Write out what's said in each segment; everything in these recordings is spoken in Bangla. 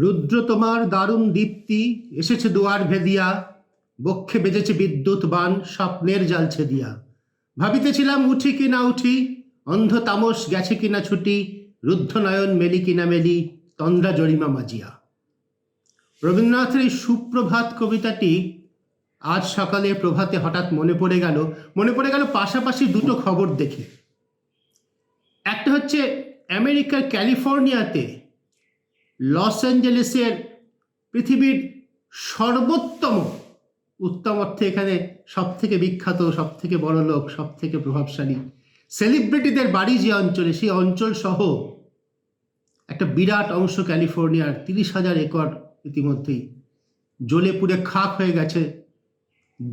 রুদ্র তোমার দারুণ দীপ্তি, এসেছে দুয়ার ভেদিয়া, বক্ষে বেজেছে বিদ্যুৎ বান, স্বপ্নের জালছে দিয়া ভাবিতেছিলাম উঠি কি না উঠি, অন্ধ তামস গেছে কিনা ছুটি রুদ্ধ নয়ন মেলি কিনা মেলি, তন্দ্রা জরিমা মাজিয়া। রবীন্দ্রনাথের এই সুপ্রভাত কবিতাটি আজ সকালে প্রভাতে হঠাৎ মনে পড়ে গেল, মনে পড়ে গেল পাশাপাশি দুটো খবর দেখে। একটা হচ্ছে আমেরিকার ক্যালিফোর্নিয়াতে লস অ্যাঞ্জেলেসের পৃথিবীর সর্বোত্তম উত্তম অর্থে এখানে সব থেকে বিখ্যাত সব থেকে বড় লোক সব থেকে প্রভাবশালী সেলিব্রিটিদের বাড়ি যে অঞ্চলে, সেই অঞ্চল সহ একটা বিরাট অংশ ক্যালিফোর্নিয়ার তিরিশ হাজার একর ইতিমধ্যেই জ্বলে পুড়ে খাক হয়ে গেছে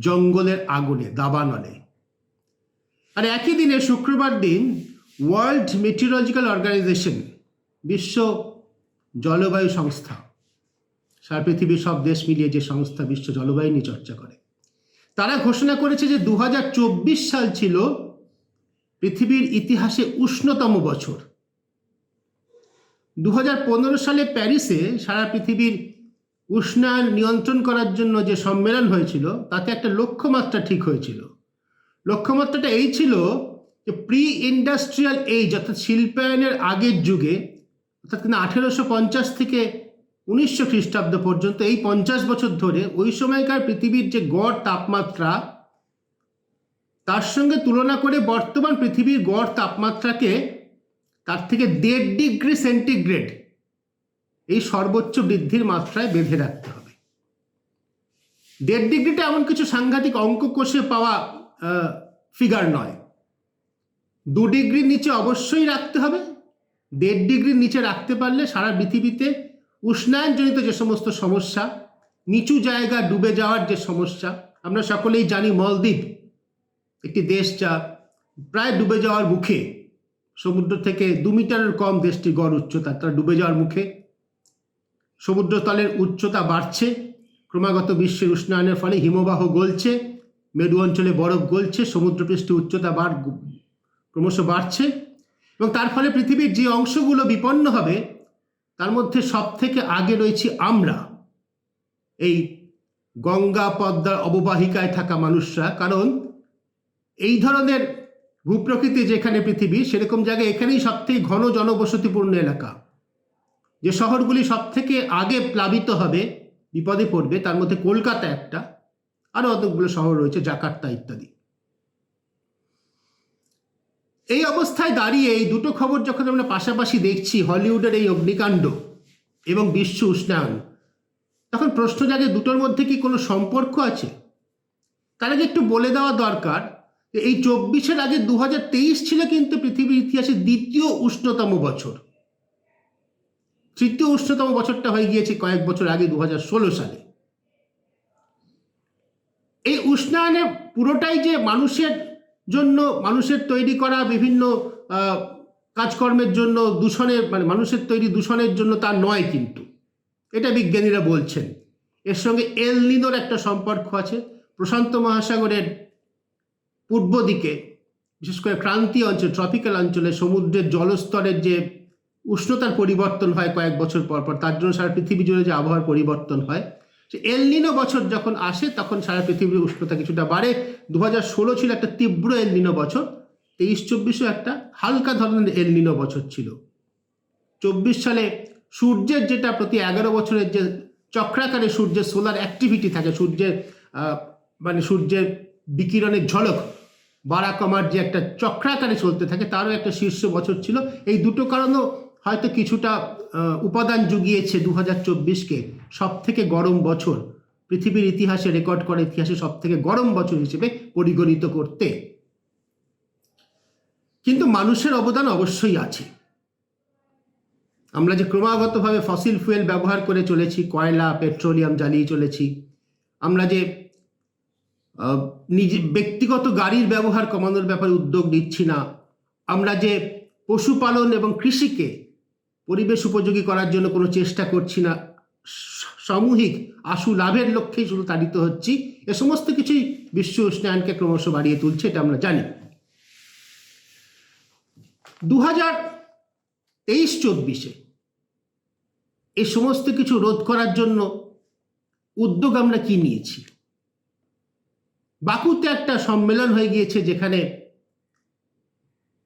জঙ্গলের আগুনে, দাবানলে। আর একই দিনে শুক্রবার দিন ওয়ার্ল্ড মেটিওরোলজিক্যাল অর্গানাইজেশন বিশ্ব জলবায়ু সংস্থা, সারা পৃথিবীর সব দেশ মিলিয়ে যে সংস্থা বিশ্ব জলবায়ু নিয়ে চর্চা করে, তারা ঘোষণা করেছে যে দু হাজার চব্বিশ সাল ছিল পৃথিবীর ইতিহাসে উষ্ণতম বছর। দু হাজার পনেরো সালে প্যারিসে সারা পৃথিবীর উষ্ণায়ন নিয়ন্ত্রণ করার জন্য যে সম্মেলন হয়েছিল, তাতে একটা লক্ষ্যমাত্রা ঠিক হয়েছিল। লক্ষ্যমাত্রাটা এই ছিল যে প্রি ইন্ডাস্ট্রিয়াল এইজ অর্থাৎ শিল্পায়নের আগের যুগে অর্থাৎ কিনা আঠেরোশো পঞ্চাশ থেকে উনিশশো খ্রিস্টাব্দ পর্যন্ত এই পঞ্চাশ বছর ধরে ওই সময়কার পৃথিবীর যে গড় তাপমাত্রা, তার সঙ্গে তুলনা করে বর্তমান পৃথিবীর গড় তাপমাত্রাকে তার থেকে দেড় ডিগ্রি সেন্টিগ্রেড এই সর্বোচ্চ বৃদ্ধির মাত্রায় বেঁধে রাখতে হবে। দেড় ডিগ্রিটা এমন কিছু সাংঘাতিক অঙ্ক কষে পাওয়া ফিগার নয়। দু ডিগ্রির নিচে অবশ্যই রাখতে হবে। দেড় ডিগ্রির নিচে রাখতে পারলে সারা পৃথিবীতে উষ্ণায়নজনিত যে সমস্ত সমস্যা, নিচু জায়গা ডুবে যাওয়ার যে সমস্যা, আমরা সকলেই জানি মলদ্বীপ, একটি দেশ যা প্রায় ডুবে যাওয়ার মুখে, সমুদ্র থেকে দু মিটারের কম দেশটি গড় উচ্চতা তারা ডুবে যাওয়ার মুখে, সমুদ্রতলের উচ্চতা বাড়ছে, ক্রমাগত বিশ্বের উষ্ণায়নের ফলে হিমবাহ গলছে, মেরু অঞ্চলে বরফ গলছে, সমুদ্রপৃষ্ঠে উচ্চতা বাড় ক্রমশ বাড়ছে। এবং তার ফলে পৃথিবীর যে অংশগুলো বিপন্ন হবে, তার মধ্যে সব থেকে আগে রয়েছি আমরা। এই গঙ্গা পদ্মার অববাহিকায় থাকা মানুষরা, কারণ এই ধরনের ভূপ্রকৃতি যেখানে পৃথিবী, সেরকম জায়গায় এখানেই সব থেকে ঘন জনবসতিপূর্ণ এলাকা। যে শহরগুলি সব থেকে আগে প্লাবিত হবে, বিপদে পড়বে, তার মধ্যে কলকাতা একটা, আরও অতগুলো শহর রয়েছে, জাকার্তা ইত্যাদি। এই অবস্থায় দাঁড়িয়ে এই দুটো খবর যখন আমরা পাশাপাশি দেখছি, হলিউডের এই অগ্নিকাণ্ড এবং বিশ্ব উষ্ণায়ন, তখন প্রশ্ন জাগে দুটোর মধ্যে কি কোনো সম্পর্ক আছে? তার আগে একটু বলে দেওয়া দরকার এই চব্বিশের আগে দু হাজার তেইশ ছিল কিন্তু পৃথিবীর ইতিহাসে দ্বিতীয় উষ্ণতম বছর। তৃতীয় উষ্ণতম বছরটা হয়ে গিয়েছে কয়েক বছর আগে দু হাজার ষোলো সালে। এই উষ্ণায়নে পুরোটাই যে মানুষের জন্য মানুষের তৈরি করা বিভিন্ন কাজকর্মের জন্য দূষণের মানে মানুষের তৈরি দূষণের জন্য তা নয় কিন্তু। এটা বিজ্ঞানীরা বলছেন। এর সঙ্গে এল নিনোর একটা সম্পর্ক আছে। প্রশান্ত মহাসাগরের পূর্ব দিকে, বিশেষ করে ক্রান্তীয় অঞ্চল ট্রপিক্যাল অঞ্চলে সমুদ্রের জলস্তরের যে উষ্ণতার পরিবর্তন হয় কয়েক বছর পর পর, তার জন্য সারা পৃথিবী জুড়ে যে আবহাওয়ার পরিবর্তন হয় এলনিনো বছর যখন আসে, তখন সারা পৃথিবীর উষ্ণতা কিছুটা বাড়ে। দু হাজার ষোলো ছিল একটা তীব্র এলনিনো বছর, তেইশ চব্বিশও একটা হালকা ধরনের এলনিনো বছর ছিল। চব্বিশ সালে সূর্যের যেটা প্রতি এগারো বছরের যে চক্রাকারে সূর্যের সোলার অ্যাক্টিভিটি থাকে, সূর্যের মানে সূর্যের বিকিরণের ঝলক বাড়া কমার যে একটা চক্রাকারে চলতে থাকে, তারও একটা শীর্ষ বছর ছিল। এই দুটো কারণও হয়তো কিছুটা উপাদান জুগিয়েছে দু হাজার চব্বিশকে। সব থেকে গরম বছর পৃথিবীর ইতিহাসে রেকর্ড করা ইতিহাসে সব থেকে গরম বছর হিসেবে পরিগণিত করতে। কিন্তু মানুষের অবদান অবশ্যই আছে। আমরা যে ক্রমাগতভাবে ফসিল ফুয়েল ব্যবহার করে চলেছি, কয়লা, পেট্রোলিয়াম জ্বালিয়ে চলেছি, আমরা যে নিজে, ব্যক্তিগত গাড়ির ব্যবহার কমানোর ব্যাপারে উদ্যোগ নিচ্ছি না, আমরা যে পশুপালন এবং কৃষিকে পরিবেশ উপযোগী করার জন্য কোনো চেষ্টা করছি না সামূহিক আশু লাভের লক্ষ্যেই শুধু তাড়িত হচ্ছি। এ সমস্ত কিছুই বিশ্ব উষ্ণায়নকে ক্রমশ বাড়িয়ে তুলছে, এটা আমরা জানি। দু হাজার তেইশ চব্বিশে এই সমস্ত কিছু রোধ করার জন্য উদ্যোগ আমরা কি নিয়েছি? বাকুতে একটা সম্মেলন হয়ে গিয়েছে যেখানে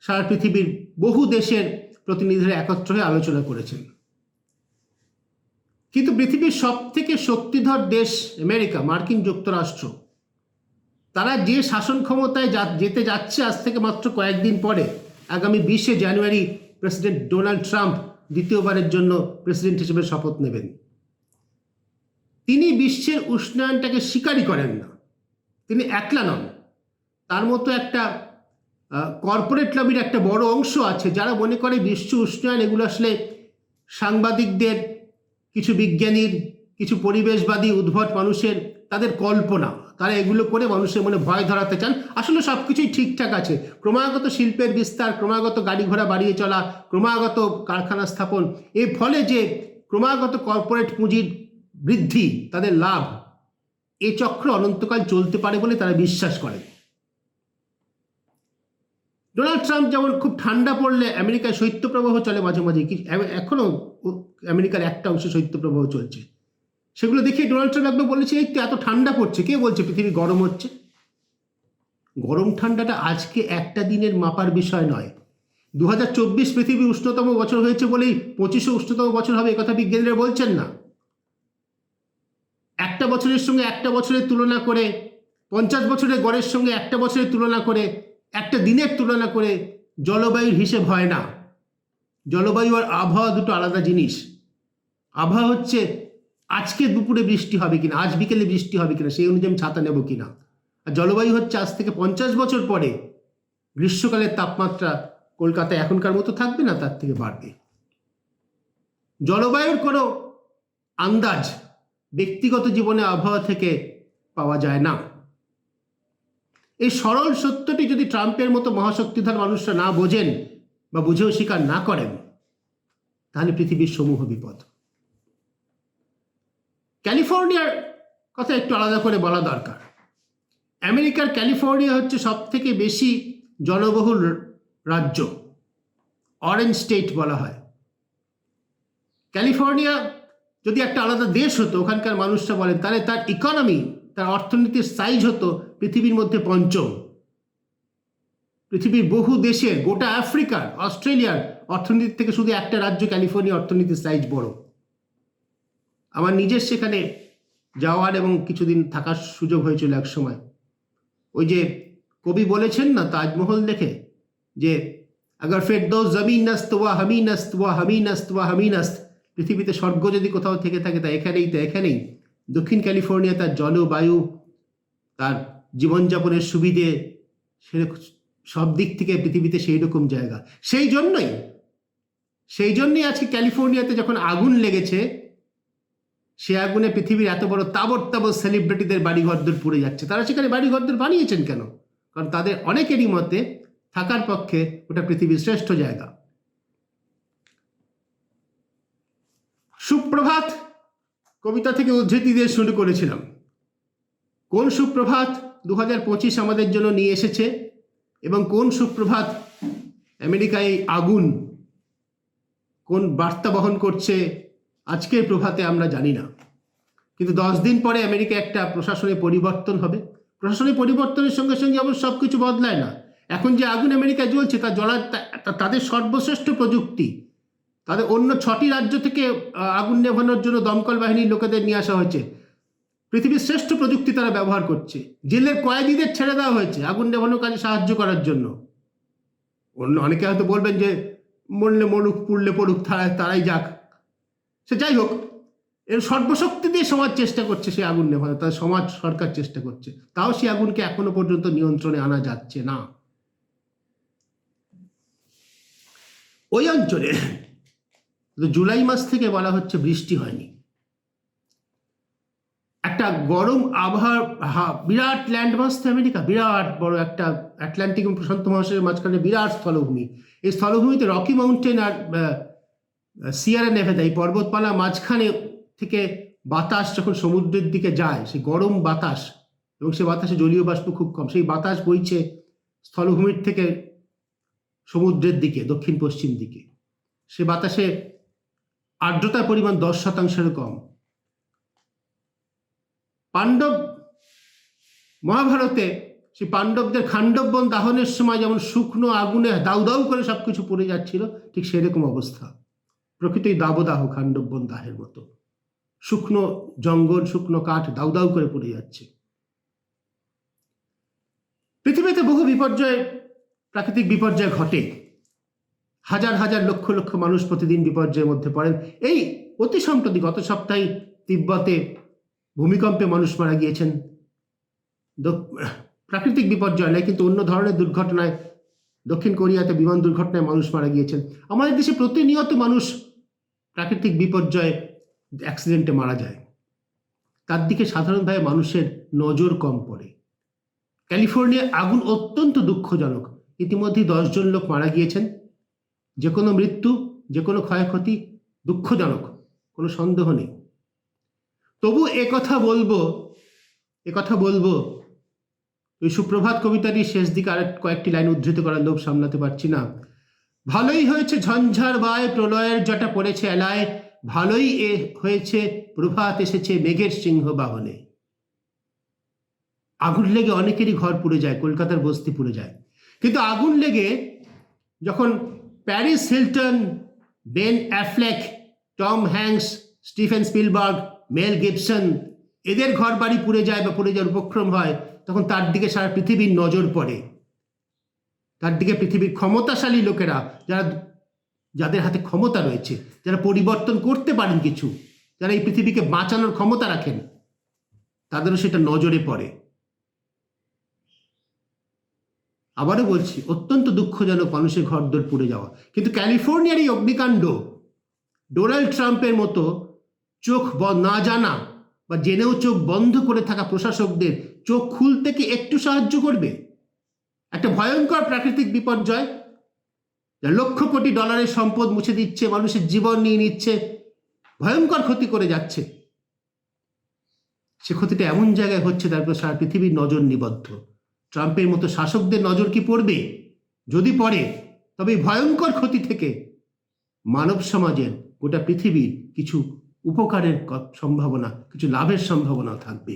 সারা পৃথিবীর বহু দেশের প্রতিনিধিরা একত্র হয়ে আলোচনা করেছেন। কিন্তু পৃথিবীর সব থেকে শক্তিধর দেশ আমেরিকা, মার্কিন যুক্তরাষ্ট্র। তারা যে শাসন ক্ষমতায় যা- যেতে যাচ্ছে আজ থেকে মাত্র কয়েকদিন পরে, আগামী বিশে জানুয়ারি প্রেসিডেন্ট ডোনাল্ড ট্রাম্প দ্বিতীয়বারের জন্য প্রেসিডেন্ট হিসেবে শপথ নেবেন। তিনি বিশ্বের উষ্ণায়নটাকে স্বীকারই করেন না। তিনি একলা নন। তার মতো একটা কর্পোরেট লবির একটা বড় অংশ আছে যারা মনে করে বিশ্ব উষ্ণায়ন এগুলো আসলে সাংবাদিকদের কিছু বিজ্ঞানীর, কিছু পরিবেশবাদী, উদ্ভট মানুষের তাদের কল্পনা। তারা এগুলো করে মানুষের মনে ভয় ধরাতে চান। আসলে সব কিছুই ঠিকঠাক আছে। ক্রমাগত শিল্পের বিস্তার, ক্রমাগত গাড়ি ঘোড়া বাড়িয়ে চলা, ক্রমাগত কারখানা স্থাপন, এর ফলে যে ক্রমাগত কর্পোরেট পুঁজির বৃদ্ধি, তাদের লাভ, এ চক্র অনন্তকাল চলতে পারে বলে তারা বিশ্বাস করে। ডোনাল্ড ট্রাম্প যেমন খুব ঠান্ডা পড়লে আমেরিকায় শৈত্যপ্রবাহ চলে মাঝে মাঝে, কি এ- এখনও ও- আমেরিকার একটা অংশে শৈত্যপ্রবাহ চলছে। সেগুলো দেখে ডোনাল্ড ট্রাম্প একবার বলেছে, এই তো এত ঠান্ডা পড়ছে, কে বলছে পৃথিবী গরম হচ্ছে? গরম ঠান্ডাটা আজকে একটা দিনের মাপার বিষয় নয়। দু হাজার চব্বিশ পৃথিবীর উষ্ণতম বছর হয়েছে বলেই পঁচিশে উষ্ণতম বছর হবে একথা বিজ্ঞানীরা বলছেন না। একটা বছরের সঙ্গে একটা বছরের তুলনা করে, পঞ্চাশ বছরের গড়ের সঙ্গে একটা বছরের তুলনা করে একটা দিনের তুলনা করে জলবায়ুর হিসেব হয় না। জলবায়ু আর আবহাওয়া দুটো আলাদা জিনিস। আবহাওয়া হচ্ছে আজকে দুপুরে বৃষ্টি হবে কিনা, আজ বিকেলে বৃষ্টি হবে কিনা, সেই অনুযায়ী আমি ছাতা নেব কিনা। আর জলবায়ু হচ্ছে আজ থেকে পঞ্চাশ বছর পরে। গ্রীষ্মকালের তাপমাত্রা কলকাতায় এখনকার মতো থাকবে না, তার থেকে বাড়বে। জলবায়ুর কোনো আন্দাজ ব্যক্তিগত জীবনে আবহাওয়া থেকে পাওয়া যায় না। এই সরল সত্যটি যদি ট্রাম্পের মতো মহাশক্তিধর মানুষরা না বোঝেন বা বুঝেও স্বীকার না করেন, তাহলে পৃথিবীর সমূহ বিপদ। ক্যালিফোর্নিয়ার কথা একটু আলাদা করে বলা দরকার। আমেরিকার ক্যালিফোর্নিয়া হচ্ছে সব থেকে বেশি জনবহুল রাজ্য অরেঞ্জ স্টেট বলা হয়। ক্যালিফোর্নিয়া যদি একটা আলাদা দেশ হতো, ওখানকার মানুষরা বলেন, তাহলে তার ইকোনমি তার অর্থনীতির সাইজ হতো পৃথিবীর মধ্যে পঞ্চম। পৃথিবীর বহু দেশের গোটা আফ্রিকার, অস্ট্রেলিয়ার অর্থনীতি থেকে শুধু একটা রাজ্য ক্যালিফোর্নিয়া অর্থনীতির সাইজ বড়। আমার নিজের সেখানে যাওয়ার এবং কিছুদিন থাকার সুযোগ হয়েছিল এক সময়। ওই যে কবি বলেছেন না তাজমহল দেখে, যে আগার ফেরদৌস জমিন নস্ত ওয়া হামি ওয়া পৃথিবীতে স্বর্গ যদি কোথাও থেকে থাকে তা এখানেই তো এখানেই। দক্ষিণ ক্যালিফোর্নিয়া তার জলবায়ু তার জীবনযাপনের সুবিধে সেরকম সব দিক থেকে পৃথিবীতে সেই রকম জায়গা। সেই জন্যই সেই জন্যই আজকে ক্যালিফোর্নিয়াতে যখন আগুন লেগেছে, সে আগুনে পৃথিবীর এত বড় তাবর তাবর সেলিব্রিটিদের বাড়িঘরদর পুড়ে যাচ্ছে। তারা সেখানে বাড়িঘরদর বানিয়েছেন কেন? কারণ তাদের অনেকেরই মতে থাকার পক্ষে ওটা পৃথিবীর শ্রেষ্ঠ জায়গা। সুপ্রভাত, কবিতা থেকে উদ্ধৃতি দিয়ে শুরু করেছিলাম। কোন সুপ্রভাত? দু হাজার পঁচিশ আমাদের জন্য নিয়ে এসেছে। এবং কোন সুপ্রভাত আমেরিকায় আগুন কোন বার্তা বহন করছে আজকের প্রভাতে আমরা জানি না। কিন্তু দশ দিন পরে আমেরিকা একটা প্রশাসনের পরিবর্তন হবে। প্রশাসনের পরিবর্তনের সঙ্গে সঙ্গে অবশ্য সব কিছু বদলায় না। এখন যে আগুন আমেরিকায় জ্বলছে, তা জ্বলার তাদের সর্বশ্রেষ্ঠ প্রযুক্তি। তাদের অন্য ছটি রাজ্য থেকে আগুন নেভানোর জন্য দমকল বাহিনীর লোকেদের নিয়ে আসা হয়েছে। পৃথিবীর শ্রেষ্ঠ প্রযুক্তি তারা ব্যবহার করছে। জেলের কয়েদিদের ছেড়ে দেওয়া হয়েছে আগুন নেভানোর কাজে সাহায্য করার জন্য। অন্য অনেকে হয়তো বলবেন যে, মরলে মরুক, পুড়লে পড়ুক, তারাই তারাই যাক। সে যাই হোক, এর সর্বশক্তি দিয়ে সমাজ চেষ্টা করছে সে আগুন নেভানো তার সমাজ সরকার চেষ্টা করছে। তাও সে আগুনকে এখনও পর্যন্ত নিয়ন্ত্রণে আনা যাচ্ছে না। ওই অঞ্চলে জুলাই মাস থেকে বলা হচ্ছে বৃষ্টি হয়নি। একটা গরম আবহাওয়ার বিরাট ল্যান্ডমাস তো আমেরিকা, বিরাট বড় একটা আটলান্টিক এবং প্রশান্ত মহাসাগরের মাঝখানে বিরাট স্থলভূমি। এই স্থলভূমিতে রকি মাউন্টেন আর সিয়ারা নেভেদা এই পর্বতমালা মাঝখানে থেকে বাতাস যখন সমুদ্রের দিকে যায়, সেই গরম বাতাস, এবং সেই বাতাসে জলীয় বাষ্প খুব কম, সেই বাতাস বইছে স্থলভূমির থেকে সমুদ্রের দিকে দক্ষিণ পশ্চিম দিকে। সে বাতাসে আর্দ্রতার পরিমাণ দশ শতাংশেরও কম। পাণ্ডব মহাভারতে সেই পাণ্ডবদের খাণ্ডব বন দাহনের সময় যেমন শুকনো আগুনে দাউ দাউ করে সবকিছু পড়ে যাচ্ছিল, ঠিক সেরকম অবস্থা। প্রকৃতই দাবদাহ খাণ্ডব বন দাহের মতো। শুকনো জঙ্গল, শুকনো কাঠ দাউ দাউ করে পড়ে যাচ্ছে। পৃথিবীতে বহু বিপর্যয়, প্রাকৃতিক বিপর্যয় ঘটে। হাজার হাজার লক্ষ লক্ষ মানুষ প্রতিদিন বিপর্যয়ের মধ্যে পড়েন। এই অতি সম্প্রতি গত সপ্তাহে তিব্বতে ভূমিকম্পে মানুষ মারা গিয়েছেন। প্রাকৃতিক বিপর্যয় নয়, কিন্তু অন্য ধরনের দুর্ঘটনায়, দক্ষিণ কোরিয়াতে বিমান দুর্ঘটনায় মানুষ মারা গিয়েছেন। আমাদের দেশে প্রতিনিয়ত মানুষ প্রাকৃতিক বিপর্যয়ে অ্যাক্সিডেন্টে মারা যায়। তার দিকে সাধারণভাবে মানুষের নজর কম পড়ে। ক্যালিফোর্নিয়া আগুন অত্যন্ত দুঃখজনক। ইতিমধ্যেই দশজন লোক মারা গিয়েছেন। যে কোনো মৃত্যু, যে কোনো ক্ষয়ক্ষতি দুঃখজনক, কোনো সন্দেহ নেই। তবু কথা বলব কথা বলব, ওই সুপ্রভাত কবিতারই শেষ দিকে আর কয়েকটি লাইন উদ্ধৃত করার লোভ সামলাতে পারছি না। ভালোই হয়েছে ঝঞ্ঝার বায়, প্রলয়ের জটা পড়েছে এলায়, ভালোই এ হয়েছে প্রভাত এসেছে মেঘের সিংহ বাহনে। আগুন লেগে অনেকেরই ঘর পুড়ে যায়, কলকাতার বস্তি পুড়ে যায়। কিন্তু আগুন লেগে যখন Paris Hilton, Ben Affleck, Tom Hanks Steven Spielberg Mel Gibson এদের ঘর বাড়ি পুড়ে যায় বা পুড়ে যাওয়ার উপক্রম হয়, তখন তার দিকে সারা পৃথিবীর নজর পড়ে। তার দিকে পৃথিবীর ক্ষমতাশালী লোকেরা যারা, যাদের হাতে ক্ষমতা রয়েছে, যারা পরিবর্তন করতে পারেন কিছু, যারা এই পৃথিবীকে বাঁচানোর ক্ষমতা রাখেন, তাদেরও সেটা নজরে পড়ে। আবারও বলছি, অত্যন্ত দুঃখজনক মানুষের ঘরদোর পুড়ে যাওয়া। কিন্তু ক্যালিফোর্নিয়ার এই অগ্নিকাণ্ড, ডোনাল্ড ট্রাম্পের মতো চোখ না জানা বা জেনেও চোখ বন্ধ করে থাকা প্রশাসকদের চোখ খুলতে কি একটু সাহায্য করবে? একটা ভয়ঙ্কর প্রাকৃতিক বিপর্যয় যা লক্ষ কোটি ডলারের সম্পদ মুছে দিচ্ছে, মানুষের জীবন নিয়ে নিচ্ছে, ভয়ঙ্কর ক্ষতি করে যাচ্ছে। সে ক্ষতিটা এমন জায়গায় হচ্ছে তারপর সারা পৃথিবীর নজর নিবদ্ধ। ট্রাম্পের মতো শাসকদের নজর কি পড়বে? যদি পড়ে, তবে ভয়ঙ্কর ক্ষতি থেকে মানব সমাজের গোটা পৃথিবীর কিছু উপকারের সম্ভাবনা কিছু লাভের সম্ভাবনা থাকবে।